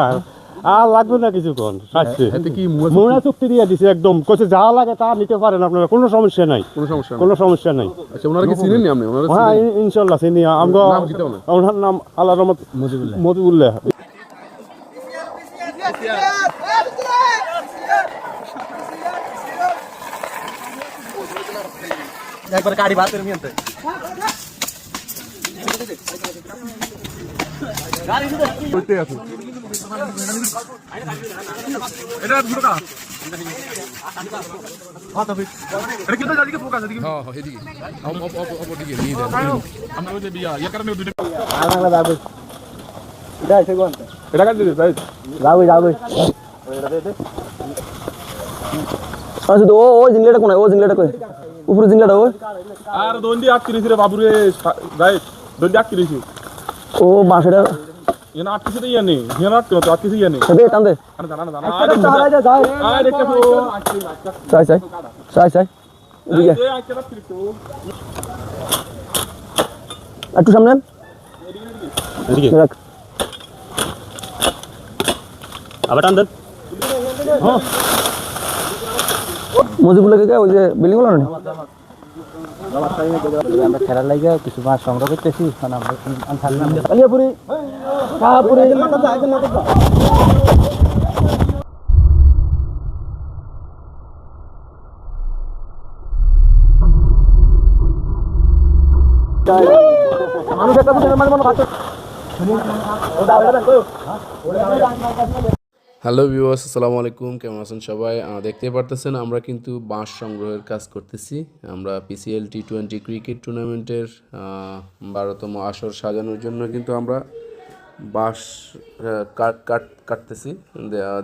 আর আর লাগবে না কিছুক্ষণ কোন সাজছে এতে কি মুয়া মোড়া চুক্তি দিয়ে দিছে একদম। কইছে যা লাগে তা নিতে পারেন আপনারা কোনো সমস্যা নাই। কোনো সমস্যা কোনো সমস্যা নাই। আচ্ছা ওনারা কি চিনেন নি আপনি? ওনারা হ্যাঁ চিনেন? ইন- ইনশাল্লাহ চিনি। আমগো নাম কি তাও না? ওনার নাম আল্লাহ রহমত মজিবুল্লাহ। মজিবুল্লাহ। একবার গাড়ি ভাতের মিয়াতে করতে আছে এটা দুটো কা হ্যাঁ হ্যাঁ ইয়া আচ্ছা উপরে জিংলাটা আর দন্ডি আটকিরিছি রে বাবুরে গাই দন্ডি আটকিরিছি ও বাঁশেটা এনা আটকিছে তো ইয়া নেই এনা আটকিলো তো আটকিছে ইয়া নেই দে টান দে আরে জানা না জানা আরে দেখতে তো চাই চাই চাই চাই এদিকে এই আটকে আটকিরিছি একটু সামনে আন। এদিকে রাখ আবার টান দেন মজিবুল্লাহ কে ওই যে বিল্ডিং গুলো না আমরা খেলার লাগে কিছু মাছ সংগ্রহ করতেছি কারণ আমরা আমি ছাড়লাম আলিয়াপুরি কাহাপুরি মানুষ একটা বুঝে মানে মনে ভাত হ্যালো ভিউয়ার্স, আসসালামু আলাইকুম। কেমন আছেন সবাই? দেখতে পারতেছেন, আমরা কিন্তু বাঁশ সংগ্রহের কাজ করতেছি। আমরা পিসিএল টি টোয়েন্টি ক্রিকেট টুর্নামেন্টের বারোতম আসর সাজানোর জন্য কিন্তু আমরা বাঁশ কাট কাট, কাটতেছি।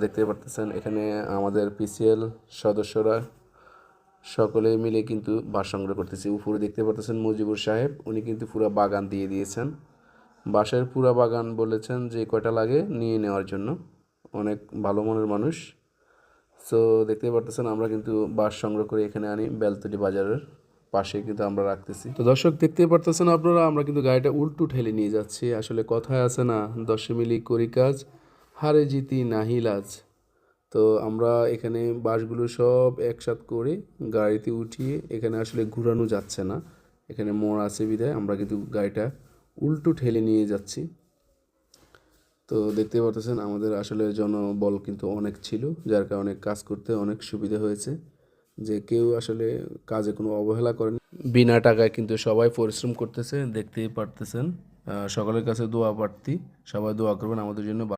দেখতে পারতেছেন, এখানে আমাদের পিসিএল সদস্যরা সকলে মিলে কিন্তু বাঁশ সংগ্রহ করতেছি। উপরে দেখতে পারতেছেন মুজিবুর সাহেব, উনি কিন্তু পুরো বাগান দিয়ে দিয়েছেন। বাঁশের পুরা বাগান বলেছেন যে কয়টা লাগে, নিয়ে নেওয়ার জন্য। অনেক ভালো মনের মানুষ। সো দেখতে পারতেছেন, আমরা কিন্তু বাঁশ সংগ্রহ করে এখানে আনি বেলতলি বাজারের পাশে কিন্তু আমরা রাখতেছি। তো দর্শক দেখতে পারতেছেন আপনারা, আমরা কিন্তু গাড়িটা উল্টু ঠেলে নিয়ে যাচ্ছি। আসলে কথায় আছে না দশে মিলি করি কাজ, হারে জিতি নাহি লাজ। তো আমরা এখানে বাসগুলো সব একসাথ করে গাড়িতে উঠিয়ে এখানে আসলে ঘুরানো যাচ্ছে না। এখানে মোড় আছে বিধায়, আমরা কিন্তু গাড়িটা উল্টো ঠেলে নিয়ে যাচ্ছি। তো দেখতে পারতেছেন আমাদের আসলে জনবল কিন্তু অনেক ছিল, যার কারণে কাজ করতে অনেক সুবিধা হয়েছে যে কেউ আসলে কাজে কোনো অবহেলা করেন। বিনা টাকায় কিন্তু সবাই পরিশ্রম করতেছে, দেখতেই পারতেছেন। সকলের কাছে দোয়া প্রার্থী, সবাই দোয়া করবেন আমাদের জন্য।